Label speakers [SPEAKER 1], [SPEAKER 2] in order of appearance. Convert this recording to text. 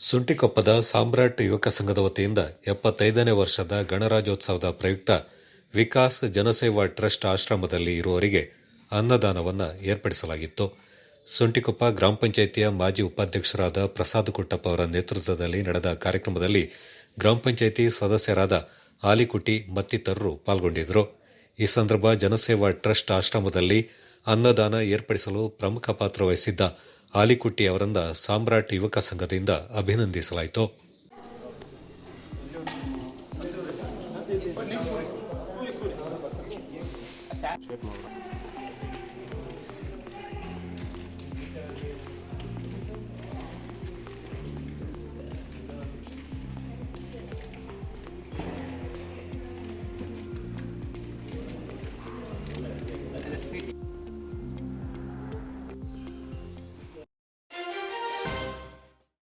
[SPEAKER 1] ಸುಂಟಿಕೊಪ್ಪದ ಸಾಮ್ರಾಟ್ ಯುವಕ ಸಂಘದ ವತಿಯಿಂದ ಎಪ್ಪತ್ತೈದನೇ ವರ್ಷದ ಗಣರಾಜ್ಯೋತ್ಸವದ ಪ್ರಯುಕ್ತ ವಿಕಾಸ್ ಜನಸೇವಾ ಟ್ರಸ್ಟ್ ಆಶ್ರಮದಲ್ಲಿ ಇರುವವರಿಗೆ ಅನ್ನದಾನವನ್ನು ಏರ್ಪಡಿಸಲಾಗಿತ್ತು. ಸುಂಟಿಕೊಪ್ಪ ಗ್ರಾಮ ಪಂಚಾಯಿತಿಯ ಮಾಜಿ ಉಪಾಧ್ಯಕ್ಷರಾದ ಪ್ರಸಾದ್ ಕುಟ್ಟಪ್ಪ ಅವರ ನೇತೃತ್ವದಲ್ಲಿ ನಡೆದ ಕಾರ್ಯಕ್ರಮದಲ್ಲಿ ಗ್ರಾಮ ಪಂಚಾಯಿತಿ ಸದಸ್ಯರಾದ ಆಲಿಕುಟಿ ಮತ್ತಿತರರು ಪಾಲ್ಗೊಂಡಿದ್ದರು. ಈ ಸಂದರ್ಭ ಜನಸೇವಾ ಟ್ರಸ್ಟ್ ಆಶ್ರಮದಲ್ಲಿ ಅನ್ನದಾನ ಏರ್ಪಡಿಸಲು ಪ್ರಮುಖ ಪಾತ್ರ ವಹಿಸಿದ್ದ ಆಲಿಕುಟ್ಟಿ ಅವರನ್ನ ಸಾಮ್ರಾಟ್ ಯುವಕ ಸಂಘದಿಂದ ಅಭಿನಂದಿಸಲಾಯಿತು.